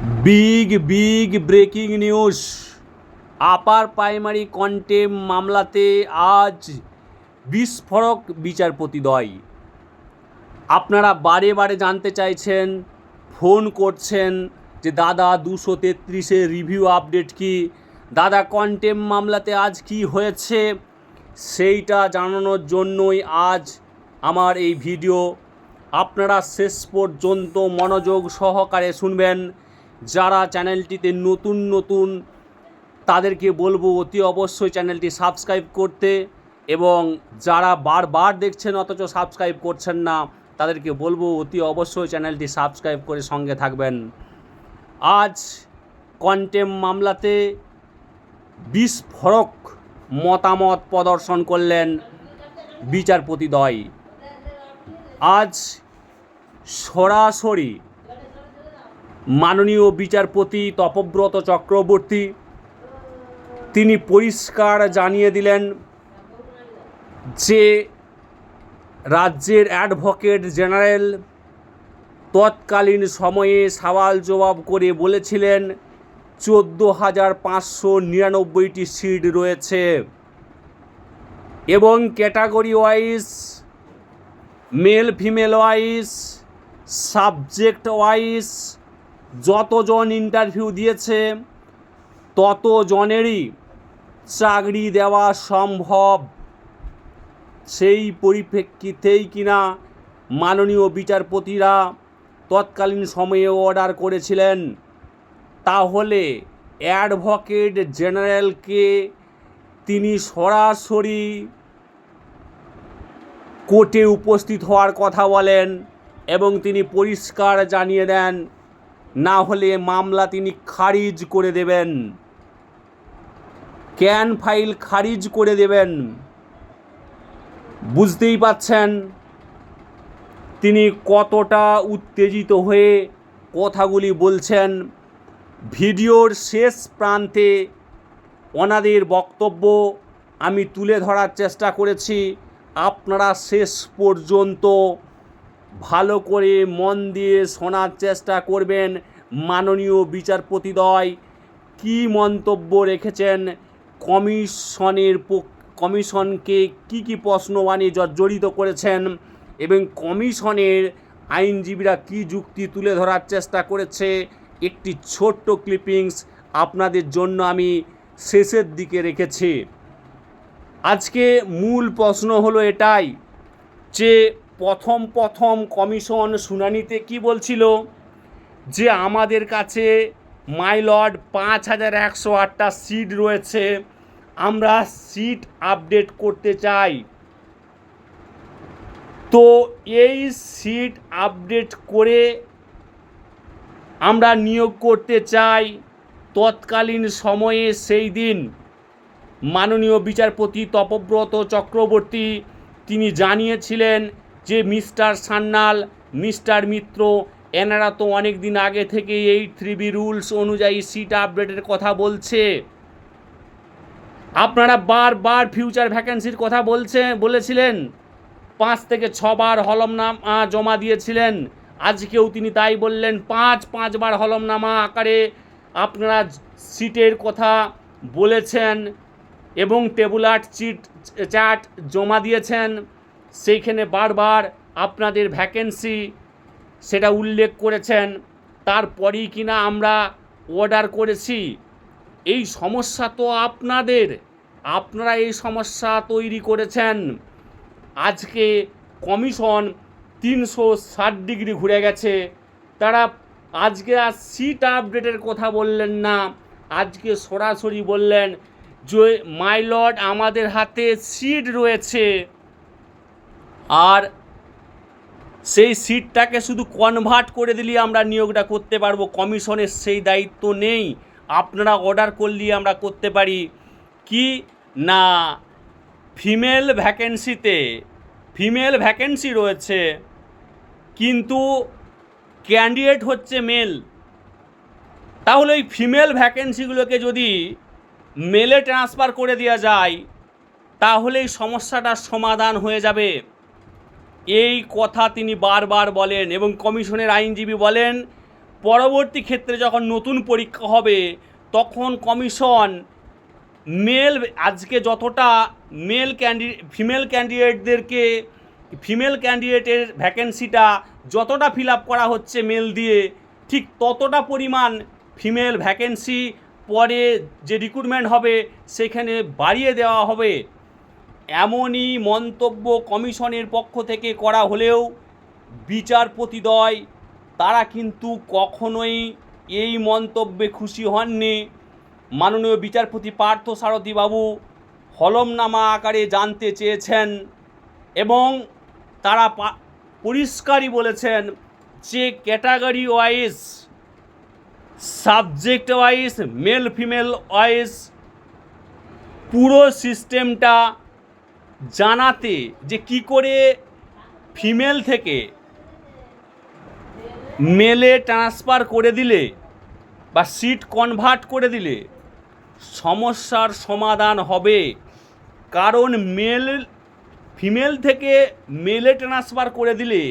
Big big breaking news. Upper primary contempt মামলাতে আজ বিস্ফোরক বিচারপতিদ্বয় আপনারা বারে বারে জানতে চাইছেন, ফোন করছেন যে দাদা দুশো তেত্রিশের রিভিউ আপডেট কি? দাদা কন্টেম মামলাতে আজ কি হয়েছে? সেইটা জানানোর জন্যই আজ আমার এই ভিডিও। আপনারা শেষ পর্যন্ত মনোযোগ সহকারে শুনবেন। যারা চ্যানেলটিতে নতুন নতুন, তাদেরকে বলব অতি অবশ্যই চ্যানেলটি সাবস্ক্রাইব করতে এবং যারা বারবার দেখছেন অথচ সাবস্ক্রাইব করছেন না, তাদেরকে বলব অতি অবশ্যই চ্যানেলটি সাবস্ক্রাইব করে সঙ্গে থাকবেন। আজ কন্টেম মামলাতে বিস্ফোরক মতামত প্রদর্শন করলেন বিচারপতিদ্বয় আজ সরাসরি মাননীয় বিচারপতি তপব্রত চক্রবর্তী, তিনি পরিষ্কার জানিয়ে দিলেন যে রাজ্যের অ্যাডভোকেট জেনারেল তৎকালীন সময়ে সওয়াল জবাব করে বলেছিলেন, চোদ্দ হাজার পাঁচশো নিরানব্বইটি সিট রয়েছে এবং category wise, male female wise, subject wise যতজন ইন্টারভিউ দিয়েছে, ততজনেরই চাকরি দেওয়া সম্ভব। সেই পরিপ্রেক্ষিতেই কিনা মাননীয় বিচারপতিরা তৎকালীন সময়ে অর্ডার করেছিলেন। তাহলে অ্যাডভোকেট জেনারেলকে তিনি সরাসরি কোর্টে উপস্থিত হওয়ার কথা বলেন এবং তিনি পরিষ্কার জানিয়ে দেন না হলে মামলা তিনি খারিজ করে দেবেন। ক্যান ফাইল খারিজ করে দেবেন। বুঝতেই পাচ্ছেন তিনি কতটা উত্তেজিত হয়ে কথাগুলি বলছেন। ভিডিওর শেষ প্রান্তে ওনাদের বক্তব্য আমি তুলে ধরার চেষ্টা করেছি। আপনারা শেষ পর্যন্ত ভালো করে মন দিয়ে শোনার চেষ্টা করবেন মাননীয় বিচারপতিদ্বয়। কী মন্তব্য রেখেছেন? কমিশনের কমিশনকে কি কি প্রশ্নবাণী জর্জরিত করেছেন? এবং কমিশনের আইনজীবীরা কি যুক্তি তুলে ধরার চেষ্টা করেছে? একটি ছোট্ট ক্লিপিংস আপনাদের জন্য আমি শেষের দিকে রেখেছি। আজকে মূল প্রশ্ন হলো এটাই যে প্রথম প্রথম কমিশন শুনানিতে কি বলছিল? যে আমাদের কাছে মাইলর্ড পাঁচ হাজার একশো আটটা সিট রয়েছে। আমরা সিট আপডেট করতে চাই। তো এই সিট আপডেট করে আমরা নিয়োগ করতে চাই তৎকালীন সময়ে সেই দিন। মাননীয় বিচারপতি তপব্রত চক্রবর্তী, তিনি জানিয়েছিলেন যে মিস্টার সান্যাল মিস্টার মিত্র, এনারা তো অনেক দিন আগে থেকে এই থ্রি বি রুলস অনুযায়ী সিট আপডেটের কথা বলছে। আপনারা বারবার ফিউচার ভ্যাকেন্সির কথা বলছে, বলেছিলেন। পাঁচ থেকে ছবার হলমনামা জমা দিয়েছিলেন। আজকেও তিনি তাই বললেন, পাঁচ, পাঁচবার হলমনামা আকারে আপনারা সিটের কথা বলেছেন এবং টেবুলার চিট চার্ট জমা দিয়েছেন। সেইখানে বারবার আপনাদের ভ্যাকেন্সি সেটা উল্লেখ করেছেন, তারপরেই কিনা আমরা অর্ডার করেছি। এই সমস্যা তো আপনাদের, আপনারা এই সমস্যা তৈরি করেছেন। আজকে কমিশন তিনশো ষাট ডিগ্রি ঘুরে গেছে। তারা আজকে আর সিট আপডেটের কথা বললেন না। আজকে সরাসরি বললেন যে মাইলর্ড আমাদের হাতে সিট রয়েছে। আর সেই সিটটাকে শুধু কনভার্ট করে দিলেই আমরা নিয়োগটা করতে পারব। কমিশনের সেই দায়িত্ব নেই। আপনারা অর্ডার করলেই আমরা করতে পারি। কি? না। ফিমেল ভ্যাকেন্সিতে ফিমেল ভ্যাকেন্সি রয়েছে। কিন্তু ক্যান্ডিডেট হচ্ছে মেল তাহলে ওই ফিমেল ভ্যাকেন্সিগুলোকে যদি মেলে ট্রান্সফার করে দেওয়া যায় তাহলে এই সমস্যাটার সমাধান হয়ে যাবে। এই কথা তিনি বারবার বলেন এবং কমিশনের আইনজীবী বলেন, পরবর্তী ক্ষেত্রে যখন নতুন পরীক্ষা হবে, তখন কমিশন মেল, আজকে যতটা মেল ক্যান্ডি, ফিমেল ক্যান্ডিডেটদেরকে, ফিমেল ক্যান্ডিডেটের ভ্যাকেন্সিটা যতটা ফিল আপ করা হচ্ছে মেল দিয়ে, ঠিক ততটা পরিমাণ ফিমেল ভ্যাকেন্সি পরে যে রিক্রুটমেন্ট হবে, সেখানে বাড়িয়ে দেওয়া হবে। এমনই মন্তব্য কমিশনের পক্ষ থেকে করা হলেও বিচারপতিদ্বয় তারা কিন্তু কখনোই এই মন্তব্যে খুশি হননি। মাননীয় বিচারপতি পার্থ সারথীবাবু হলমনামা আকারে জানতে চেয়েছেন এবং তারা পরিষ্কারই বলেছেন যে category wise, subject wise, male female wise পুরো সিস্টেমটা জানাতে যে কি করে ফিমেল থেকে মেলে ট্রান্সফার করে দিলে বা সিট কনভার্ট করে দিলে সমস্যার সমাধান হবে। কারণ মেল, ফিমেল থেকে মেলে ট্রান্সফার করে দিলে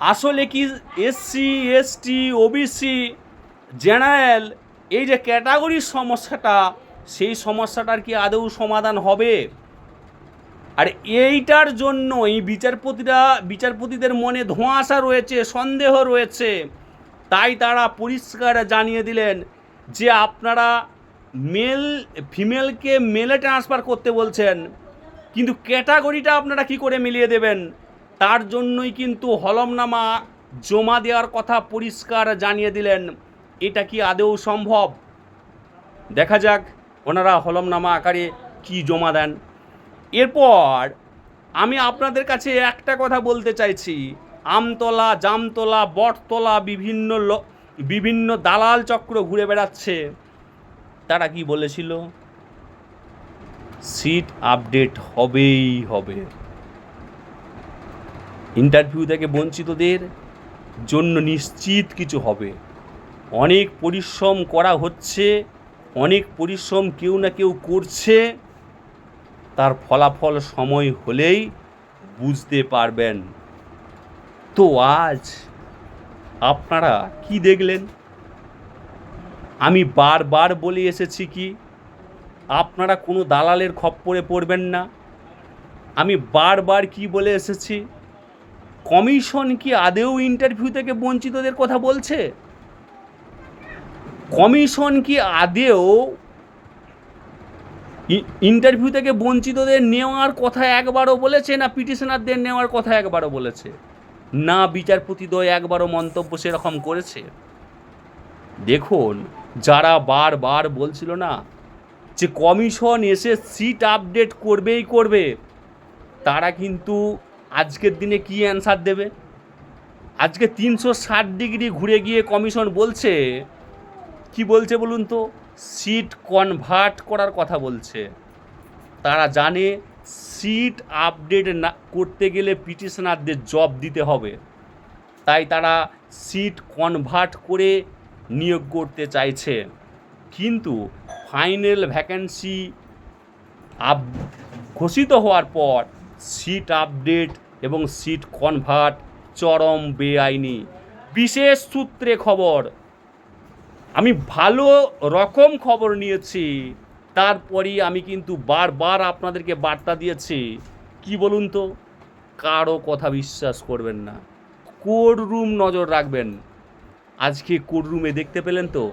আসলে কি এসসি, এসটি, ওবিসি, জেনারেল এই যে ক্যাটাগরির সমস্যাটা, সেই সমস্যাটার কি আদৌ সমাধান হবে? আর এইটার জন্য এই বিচারপতিরা, বিচারপতিদের মনে ধোঁয়াশা রয়েছে, সন্দেহ রয়েছে। তাই তারা পরিষ্কার জানিয়ে দিলেন যে আপনারা মেল, ফিমেলকে মেলে ট্রান্সফার করতে বলছেন, কিন্তু ক্যাটাগরিটা আপনারা কি করে মিলিয়ে দেবেন? তার জন্যই কিন্তু হলমনামা জমা দেওয়ার কথা পরিষ্কার জানিয়ে দিলেন। এটা কি আদৌ সম্ভব? দেখা যাক ওনারা হলমনামা আকারে কি জমা দেন। এরপর আমি আপনাদের কাছে একটা কথা বলতে চাইছি। আমতলা, জামতলা, বটতলা বিভিন্ন বিভিন্ন দালাল চক্র ঘুরে বেড়াচ্ছে। তারা কি বলেছিল? সিট আপডেট হবেই হবে। ইন্টারভিউ থেকে বঞ্চিতদের জন্য নিশ্চিত কিছু হবে। অনেক পরিশ্রম করা হচ্ছে, অনেক পরিশ্রম কেউ না কেউ করছে। তার ফলাফল সময় হলেই বুঝতে পারবেন। তো আজ আপনারা কি দেখলেন? আমি বারবার বলে এসেছি কি, আপনারা কোনো দালালের খপ্পরে পড়বেন না। আমি বারবার কি বলে এসেছি, কমিশন কি আদেও ইন্টারভিউ থেকে বঞ্চিতদের কথা বলছে? কমিশন কি আদেও ইন্টারভিউ থেকে বঞ্চিতদের নেওয়ার কথা একবারও বলেছে না পিটিশনারদের নেওয়ার কথা একবারও বলেছে? না বিচারপতিদ্বয় একবারও মন্তব্য সেরকম করেছে? দেখুন, যারা বারবার বলছিল না যে কমিশন এসে সিট আপডেট করবেই করবে, তারা কিন্তু আজকের দিনে কি অ্যান্সার দেবে? আজকে তিনশো ষাট ডিগ্রি ঘুরে গিয়ে কমিশন বলছে, কি বলছে বলুন তো? সিট কনভার্ট করার কথা বলছে। তারা জানে সিট আপডেট না করতে গেলে পিটিশনারদের জব দিতে হবে। তাই তারা সিট কনভার্ট করে নিয়োগ করতে চাইছে। কিন্তু ফাইনাল ভ্যাকেন্সি আপ, ঘোষিত হওয়ার পর সিট আপডেট এবং সিট কনভার্ট চরম বেআইনি। বিশেষ সূত্রে খবর আমি ভালো রকম খবর নিয়েছি, তারপরই আমি কিন্তু বারবার আপনাদেরকে বার্তা দিয়েছি। কি বলুন তো? কারও কথা বিশ্বাস করবেন না। কোড রুম নজর রাখবেন। আজকে কোড রুমে দেখতে পেলেন তো?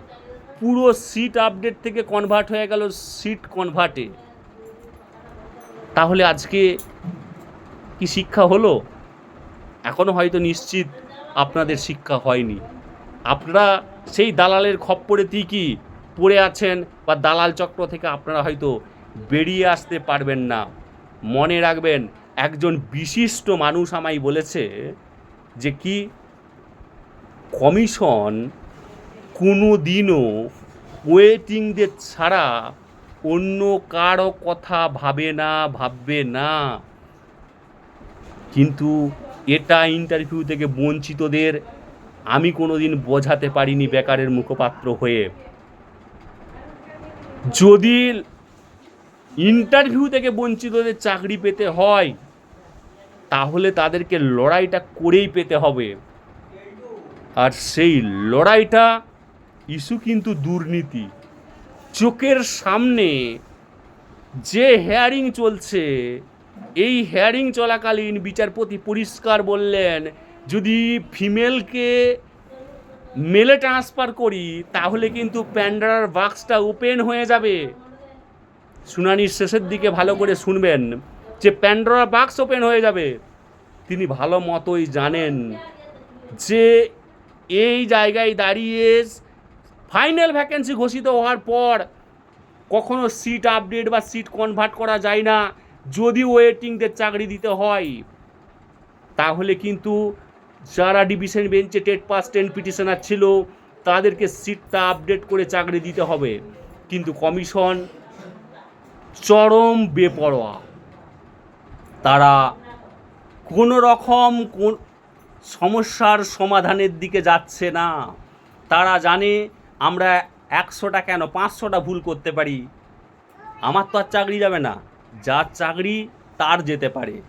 পুরো সিট আপডেট থেকে কনভার্ট হয়ে গেল সিট কনভার্টে তাহলে আজকে কি শিক্ষা হলো? এখনও হয়তো নিশ্চিত আপনাদের শিক্ষা হয়নি। আপনারা সেই দালালের খপ্পরে কি? পড়ে আছেন বা দালাল চক্র থেকে আপনারা হয়তো বেরিয়ে আসতে পারবেন না। মনে রাখবেন, একজন বিশিষ্ট মানুষ আমায় বলেছে যে কি? কমিশন কোনো দিনও ওয়েটিংদের ছাড়া অন্য কারও কথা ভাবে না, ভাববে না। কিন্তু এটা ইন্টারভিউ থেকে বঞ্চিতদের আমি কোনোদিন বোঝাতে পারিনি বেকারের মুখপাত্র হয়ে। যদি ইন্টারভিউ থেকে বঞ্চিতদের চাকরি পেতে হয়, তাহলে তাদেরকে লড়াইটা করেই পেতে হবে। আর সেই লড়াইটা ইস্যু কিন্তু দুর্নীতি। চোখের সামনে যে হেয়ারিং চলছে, এই হেয়ারিং চলাকালীন বিচারপতি পরিষ্কার বললেন যদি ফিমেলকে মেলে ট্রান্সফার করি, তাহলে কিন্তু প্যান্ডারার বাক্সটা ওপেন হয়ে যাবে। শুনানির শেষের দিকে ভালো করে শুনবেন যে প্যান্ডোরা বাক্স ওপেন হয়ে যাবে। তিনি ভালো মতোই জানেন যে এই জায়গায় দাঁড়িয়ে ফাইনাল ভ্যাকেন্সি ঘোষিত হওয়ার পর কখনো সিট আপডেট বা সিট কনভার্ট করা যায় না। যদি ওয়েটিংদের চাকরি দিতে হয়, তাহলে কিন্তু যারা ডিভিশন বেঞ্চে টেট পাস, টেন পিটিশনার ছিল, তাদেরকে সিটটা আপডেট করে চাকরি দিতে হবে। কিন্তু কমিশন চরম বেপরোয়া। তারা কোনো রকম কোন সমস্যার সমাধানের দিকে যাচ্ছে না। তারা জানে আমরা একশোটা কেন, পাঁচশোটা ভুল করতে পারি। আমার তো আর চাকরি যাবে না। যার চাকরি তার যেতে পারে।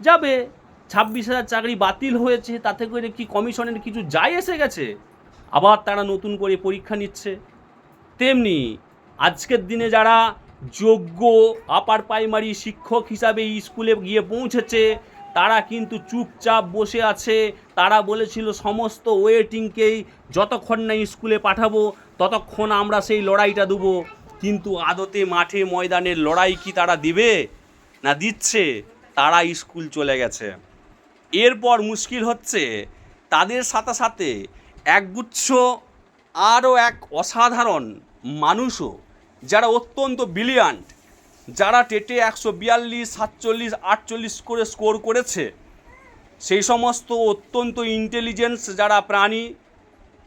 যাবে। ছাব্বিশ হাজার চাকরি বাতিল হয়েছে, তাতে করে কি কমিশনের কিছু যায় এসে গেছে? আবার তারা নতুন করে পরীক্ষা নিচ্ছে। তেমনি আজকের দিনে যারা যোগ্য আপার প্রাইমারি শিক্ষক হিসাবে স্কুলে গিয়ে পৌঁছেছে, তারা কিন্তু চুপচাপ বসে আছে। তারা বলেছিল, সমস্ত ওয়েটিংকেই যতক্ষণ না স্কুলে পাঠাবো, ততক্ষণ আমরা সেই লড়াইটা দেবো। কিন্তু আদতে মাঠে ময়দানের লড়াই কি তারা দিবে না দিচ্ছে? তারা স্কুল চলে গেছে। এরপর মুশকিল হচ্ছে তাদের সাথে সাথে একগুচ্ছ, আরও এক অসাধারণ মানুষও, যারা অত্যন্ত ব্রিলিয়ান্ট যারা টেটে একশো বিয়াল্লিশ, সাতচল্লিশ, আটচল্লিশ করে স্কোর করেছে। সেই সমস্ত অত্যন্ত ইন্টেলিজেন্স যারা প্রাণী,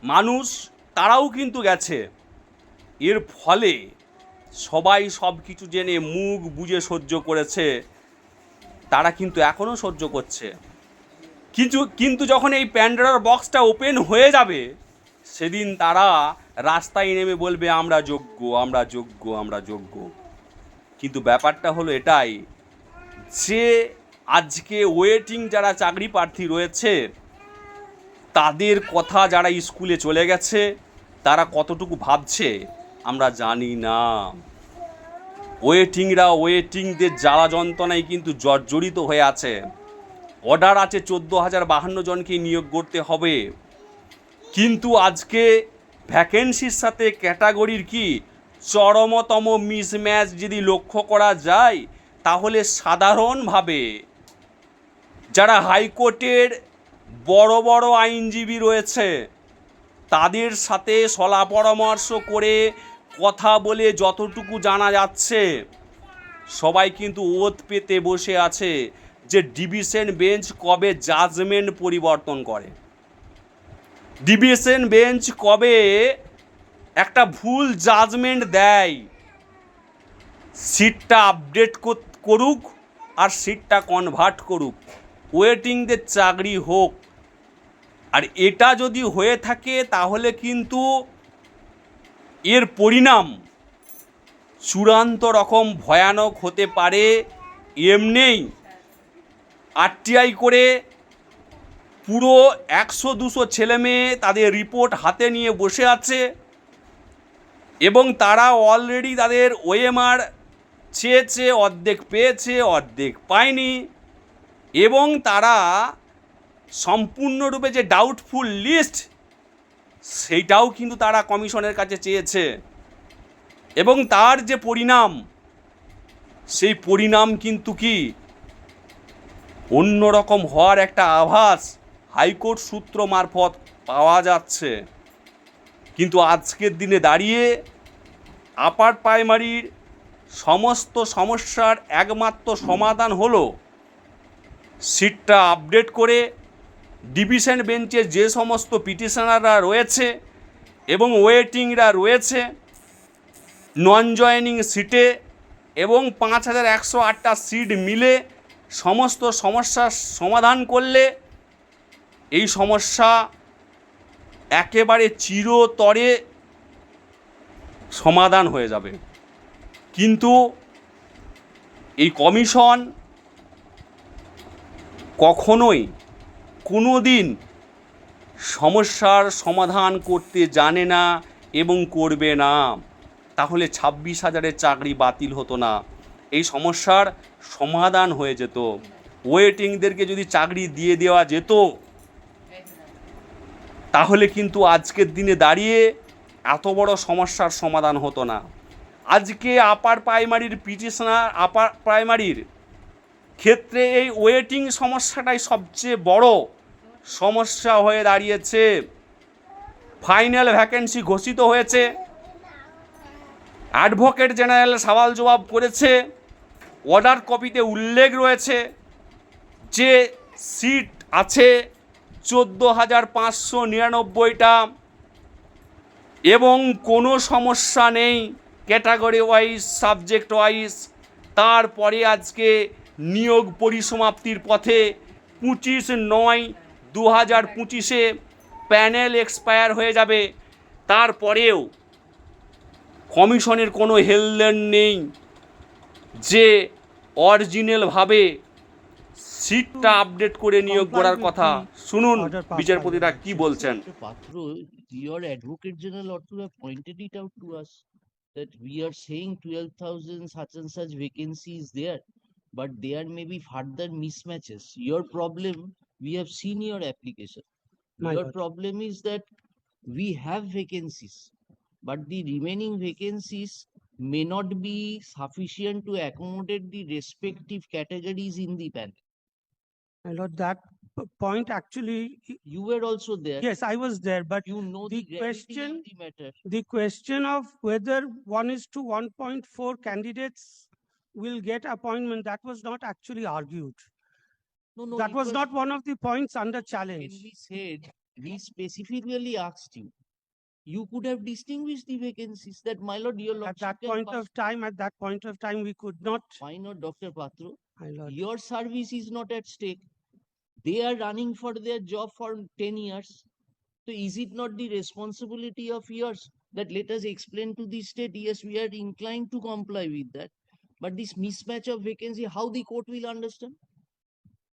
মানুষ, তারাও কিন্তু গেছে। এর ফলে সবাই সব কিছু জেনে মুখ বুঝে সহ্য করেছে। তারা কিন্তু এখনও সহ্য করছে। কিন্তু কিন্তু যখন এই প্যান্ডোরার বক্সটা ওপেন হয়ে যাবে, সেদিন তারা রাস্তায় নেমে বলবে, আমরা যোগ্য আমরা যোগ্য আমরা যোগ্য। কিন্তু ব্যাপারটা হলো এটাই, যে আজকে ওয়েটিং যারা চাকরি প্রার্থী রয়েছে, তাদের কথা যারা স্কুলে চলে গেছে, তারা কতটুকু ভাবছে, আমরা জানি না। ওয়েটিংরা ওয়েটিংদের জ্বালা যন্ত্রণায় কিন্তু জর্জরিত হয়ে আছে। অর্ডার আছে চোদ্দ হাজার বাহান্ন জনকে নিয়োগ করতে হবে। কিন্তু আজকে ভ্যাকেন্সির সাথে ক্যাটাগরির কি চরমতম মিসম্যাচ যদি লক্ষ্য করা যায়, তাহলে সাধারণভাবে যারা হাইকোর্টের বড় বড় আইনজীবী রয়েছে, তাদের সাথে সলা পরামর্শ করে কথা বলে যতটুকু জানা যাচ্ছে, সবাই কিন্তু ওত পেতে বসে আছে। যে ডিভিশন বেঞ্চ কবে জাজমেন্ট পরিবর্তন করে? ডিভিশন বেঞ্চ কবে একটা ভুল জাজমেন্ট দেয়? সিটটা আপডেট করুক আর সিটটা কনভার্ট করুক। ওয়েটিংদের চাকরি হোক। আর এটা যদি হয়ে থাকে তাহলে কিন্তু এর পরিণাম চূড়ান্ত রকম ভয়ানক হতে পারে এমনিই আরটিআই করে পুরো একশো দুশো ছেলে মেয়ে তাদের রিপোর্ট হাতে নিয়ে বসে আছে এবং তারা অলরেডি তাদের ওএমআর চেয়েছে, অর্ধেক পেয়েছে, অর্ধেক পায়নি এবং তারা সম্পূর্ণরূপে যে ডাউটফুল লিস্ট সেইটাও কিন্তু তারা কমিশনের কাছে চেয়েছে এবং তার যে পরিণাম, সেই পরিণাম কিন্তু কি? অন্যরকম হওয়ার একটা আভাস হাইকোর্ট সূত্র মারফত পাওয়া যাচ্ছে। কিন্তু আজকের দিনে দাঁড়িয়ে আপার প্রাইমারির সমস্ত সমস্যার একমাত্র সমাধান হলো সিটটা আপডেট করে ডিভিশন বেঞ্চে যে সমস্ত পিটিশনাররা রয়েছে এবং ওয়েটিংরা রয়েছে নন জয়নিং সিটে এবং পাঁচ হাজার একশো আটটা সিট মিলে সমস্ত সমস্যার সমাধান করলে এই সমস্যা একেবারে চিরতরে সমাধান হয়ে যাবে। কিন্তু এই কমিশন কখনোই কোনো দিন সমস্যার সমাধান করতে জানে না এবং করবে না। তাহলে ছাব্বিশ হাজারের চাকরি বাতিল হতো না। এই সমস্যার সমাধান হয়ে যেত। ওয়েটিংদেরকে যদি চাকরি দিয়ে দেওয়া যেত, তাহলে কিন্তু আজকের দিনে দাঁড়িয়ে এত বড় সমস্যার সমাধান হতো না। আজকে আপার প্রাইমারির পিটিশনার, আপার প্রাইমারির ক্ষেত্রে এই ওয়েটিং সমস্যাটাই সবচেয়ে বড় সমস্যা হয়ে দাঁড়িয়েছে। ফাইনাল ভ্যাকেন্সি ঘোষিত হয়েছে। অ্যাডভোকেট জেনারেল সওয়াল জবাব করেছে। অর্ডার কপিতে উল্লেখ রয়েছে যে সিট আছে চোদ্দ হাজার পাঁচশো নিরানব্বইটা এবং কোনো সমস্যা নেই ক্যাটাগরি ওয়াইজ সাবজেক্ট ওয়াইজ তারপরে আজকে নিয়োগ পরিসমাপ্তির পথে পঁচিশ নয় দু হাজার পঁচিশে প্যানেল এক্সপায়ার হয়ে যাবে। তারপরেও কমিশনের কোনো হেলদেন নেই। যে অরিজিনালভাবে সিটটা আপডেট করে নিয়োগ করার কথা শুনুন বিচারপতিরা কি বলছেন. Patro, your advocate general ought to have pointed it out to us that we are saying twelve thousand such and such vacancies there, but there may be further mismatches. Your problem, we have seen your application. My Your lord. problem is that we have vacancies, but the remaining vacancies may not be sufficient to accommodate the respective categories in the panel. My lord, that point actually, You were also there. yes, I was there, but You know the the question- the matter. the question of whether one is to one point four candidates will get appointment, that was not actually argued. No, no. That it was not one of the points under When challenge. we said, we specifically asked you, you could have distinguished the vacancies that, my lord, your At that point of time, at that point of time, we could not, Why not, Dr. Patro? lord. Your service is not at stake. They are running for their job for ten years. So is it not the responsibility of yours that let us explain to the state, yes, we are inclined to comply with that. But this mismatch of vacancy, how the court will understand?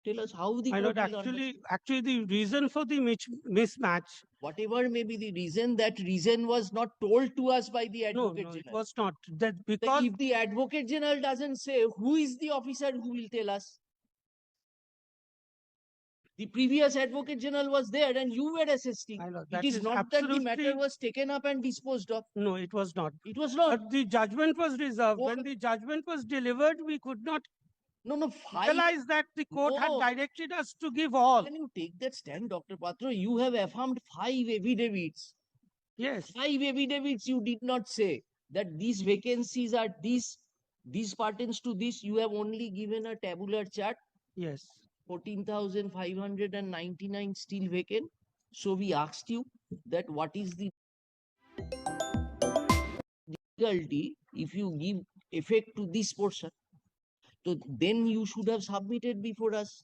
Tell us how the My court lord, will actually, actually, the reason for the mich- mismatch, whatever may be the reason, that reason was not told to us by the no, advocate no, it general. was not, that The- because, If the advocate general doesn't say, who is the officer who will tell us? The previous advocate general was there and you were assisting. my lord, It that is is not that the matter was taken up and disposed of. no, it was not. It was not. But the judgment was reserved. Oh, When the judgment was delivered, we could not No, no, five. realize that the court had directed us to give all. Can you take that stand, Dr. Patro? You have affirmed five affidavits. Yes, Five affidavits you did not say that these hmm. vacancies are these, this pertains to this. You have only given a tabular chart. yes. fourteen thousand five hundred and ninety-nine still vacant. So we asked you that what is the difficulty if you give effect to this portion? So then you should have submitted before us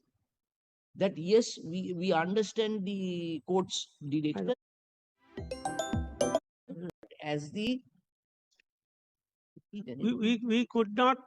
that yes we we understand the court's directive. as the we, we, we could not